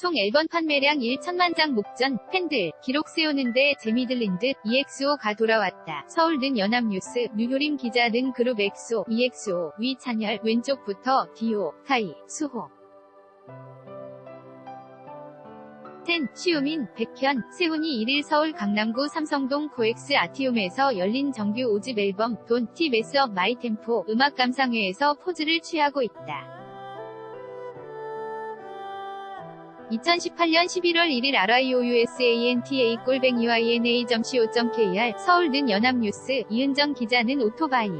총 앨범 판매량 1천만 장 목전, 팬들, 기록 세우는데 재미 들린 듯 EXO가 돌아왔다. 서울 는 연합뉴스, 뉴효림 기자 는 그룹 엑소, EXO, 위찬열, 왼쪽부터 디오, 카이, 수호. 텐, 시우민, 백현, 세훈이 1일 서울 강남구 삼성동 코엑스 아티움에서 열린 정규 5집 앨범 돈, 티 메스업 마이 템포 음악 감상회에서 포즈를 취하고 있다. 2018년 11월 1일 RIOUSANTA 꼴뱅이 YNA.co.kr 서울 는 연합뉴스 이은정 기자는 오토바이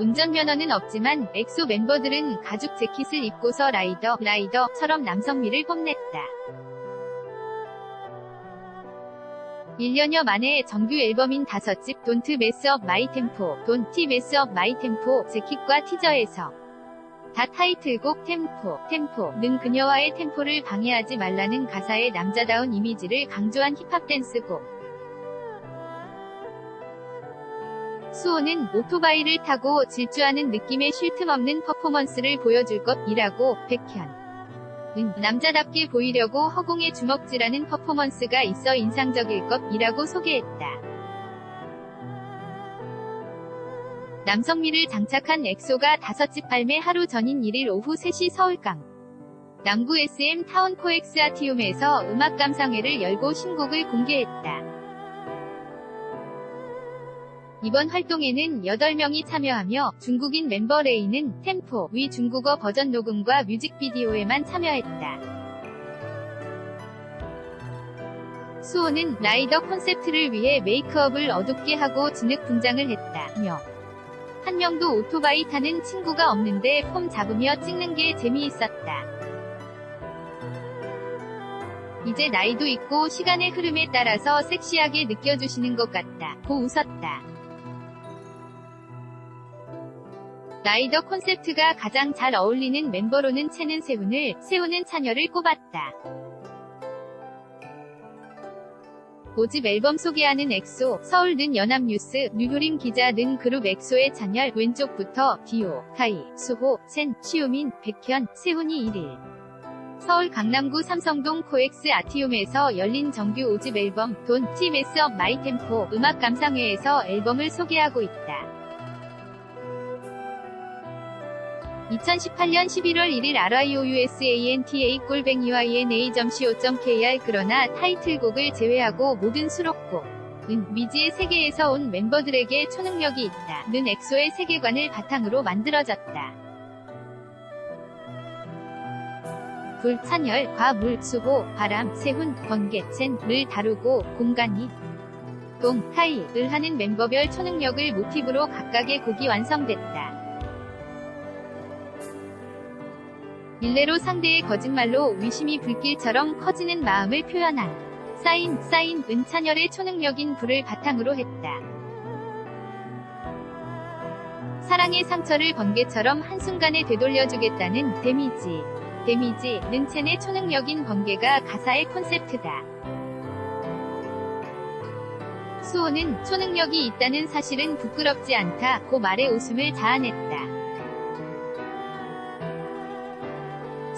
운전면허는 없지만 엑소 멤버들은 가죽 재킷을 입고서 라이더, 라이더처럼 남성미를 뽐냈다. 1년여 만에 정규 앨범인 5집 돈트 메스업 마이 템포, 돈티 메스업 마이 템포 재킷과 티저에서 다 타이틀곡 템포, 템포는 그녀와의 템포를 방해하지 말라는 가사의 남자다운 이미지를 강조한 힙합 댄스곡. 수호는 오토바이를 타고 질주하는 느낌의 쉴 틈 없는 퍼포먼스를 보여줄 것이라고 백현. 은 남자답게 보이려고 허공에 주먹질하는 퍼포먼스가 있어 인상적일 것이라고 소개했다. 남성미를 장착한 엑소가 5집 발매 하루 전인 1일 오후 3시 서울강 남구 SM 타운 코엑스 아티움에서 음악 감상회를 열고 신곡을 공개했다. 이번 활동에는 8명이 참여하며 중국인 멤버 레이는 템포 위 중국어 버전 녹음과 뮤직비디오에만 참여했다. 수호는 라이더 콘셉트를 위해 메이크업을 어둡게 하고 진흙 분장을 했다며 한 명도 오토바이 타는 친구가 없는데 폼 잡으며 찍는 게 재미있었다. 이제 나이도 있고 시간의 흐름에 따라서 섹시하게 느껴주시는 것 같다. 고 웃었다. 라이더 콘셉트가 가장 잘 어울리는 멤버로는 채는 세훈을, 세훈은 찬열을 꼽았다. 5집 앨범 소개하는 엑소, 서울 는 연합뉴스, 뉴효림 기자 는 그룹 엑소의 찬열, 왼쪽부터 디오, 카이, 수호, 첸, 시우민, 백현, 세훈이 1일. 서울 강남구 삼성동 코엑스 아티움에서 열린 정규 5집 앨범 돈, 티 메스업 마이 템포 음악 감상회에서 앨범을 소개하고 있다. 2018년 11월 1일 RIOUSANTA 꼴뱅이 YNA.co.kr 그러나 타이틀곡을 제외하고 모든 수록곡 은 미지의 세계에서 온 멤버들에게 초능력이 있다. 는 엑소의 세계관을 바탕으로 만들어졌다. 불, 찬열, 과 물, 수호, 바람, 세훈, 번개, 첸을 다루고 공간이 동, 타이을 하는 멤버별 초능력을 모티브로 각각의 곡이 완성됐다. 일례로 상대의 거짓말로 의심이 불길처럼 커지는 마음을 표현한 사인, 사인, 은찬열의 초능력인 불을 바탕으로 했다. 사랑의 상처를 번개처럼 한순간에 되돌려주겠다는 데미지. 데미지, 는첸의 초능력인 번개가 가사의 콘셉트다. 수호는 초능력이 있다는 사실은 부끄럽지 않다. 고 말에 웃음을 자아냈다.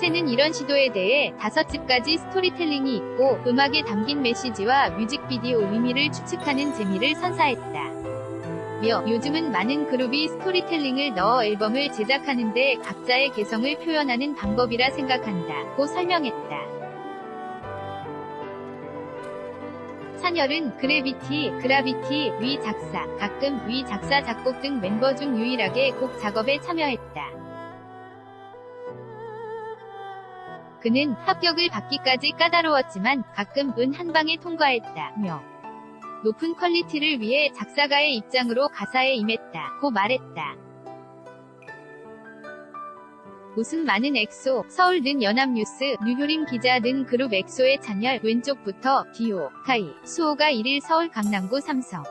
첸은 이런 시도에 대해 다섯 집까지 스토리텔링이 있고 음악에 담긴 메시지와 뮤직비디오 의미를 추측하는 재미를 선사했다. 며 요즘은 많은 그룹이 스토리텔링을 넣어 앨범을 제작하는데 각자의 개성을 표현하는 방법이라 생각한다. 고 설명했다. 찬열은 그래비티, 그라비티, 위 작사, 가끔 위 작사 작곡 등 멤버 중 유일하게 곡 작업에 참여했다. 그는 합격을 받기까지 까다로웠지만 가끔 은 한 방에 통과했다며 높은 퀄리티를 위해 작사가의 입장으로 가사에 임했다. 고 말했다. 웃음 많은 엑소, 서울 는 연합뉴스, 뉴효림 기자 는 그룹 엑소의 찬열, 왼쪽부터 디오, 카이, 수호가 1일 서울 강남구 삼성.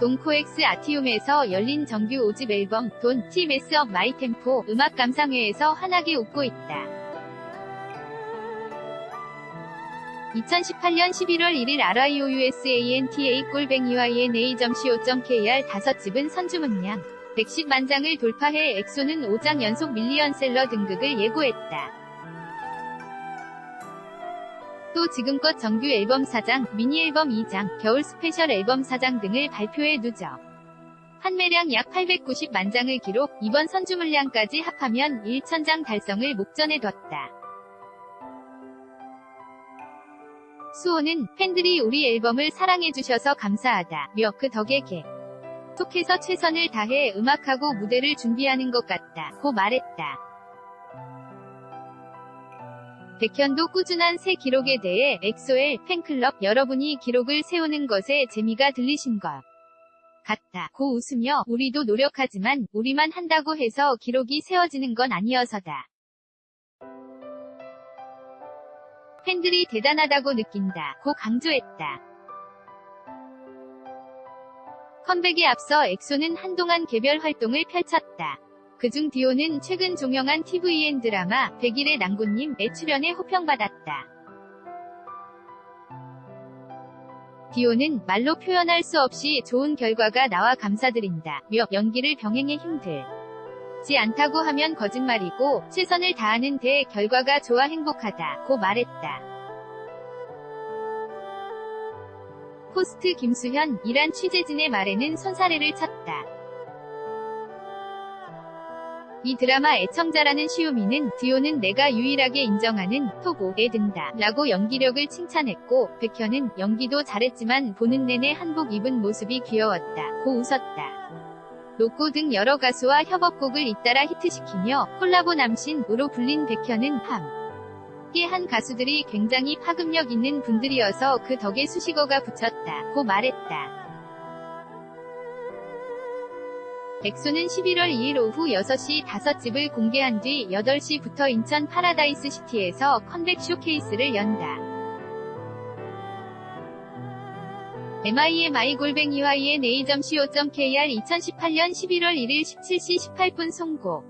동코엑스 아티움에서 열린 정규 5집 앨범 돈, 티 메스업 마이 템포 음악 감상회에서 환하게 웃고 있다. 2018년 11월 1일 RIOUSANTA 꼴뱅이 YNA.co.kr 다섯 집은 선주문량 110만 장을 돌파해 엑소는 5장 연속 밀리언셀러 등극을 예고했다. 또 지금껏 정규 앨범 4장, 미니 앨범 2장, 겨울 스페셜 앨범 4장 등을 발표해 누적. 판매량 약 890만 장을 기록, 이번 선주 물량까지 합하면 1천장 달성을 목전에 뒀다. 수호는 팬들이 우리 앨범을 사랑해주셔서 감사하다. 며그 덕에 개. 속해서 최선을 다해 음악하고 무대를 준비하는 것 같다. 고 말했다. 백현도 꾸준한 새 기록에 대해 엑소엘 팬클럽 여러분이 기록을 세우는 것에 재미가 들리신 것 같다. 고 웃으며 우리도 노력하지만 우리만 한다고 해서 기록이 세워지는 건 아니어서다. 팬들이 대단하다고 느낀다. 고 강조했다. 컴백에 앞서 엑소는 한동안 개별 활동을 펼쳤다. 그중 디오는 최근 종영한 TVN 드라마 100일의 낭군님의 출연에 호평받았다. 디오는 말로 표현할 수 없이 좋은 결과가 나와 감사드린다. 며 연기를 병행해 힘들 지 않다고 하면 거짓말이고 최선을 다하는 데 결과가 좋아 행복하다. 고 말했다. 호스트 김수현, 이란 취재진의 말에는 손사래를 쳤다. 이 드라마 애청자라는 시우미는 디오는 내가 유일하게 인정하는 토고에 든다 라고 연기력을 칭찬했고 백현은 연기도 잘했지만 보는 내내 한복 입은 모습이 귀여웠다 고 웃었다. 로꼬 등 여러 가수와 협업곡을 잇따라 히트시키며 콜라보 남신으로 불린 백현은 함께 한 가수들이 굉장히 파급력 있는 분들이어서 그 덕에 수식어가 붙였다 고 말했다. 엑소는 11월 2일 오후 6시 5집을 공개한 뒤 8시부터 인천 파라다이스 시티에서 컴백 쇼케이스를 연다. MIMI 골뱅이와 ENA.co.kr 2018년 11월 1일 17시 18분 송고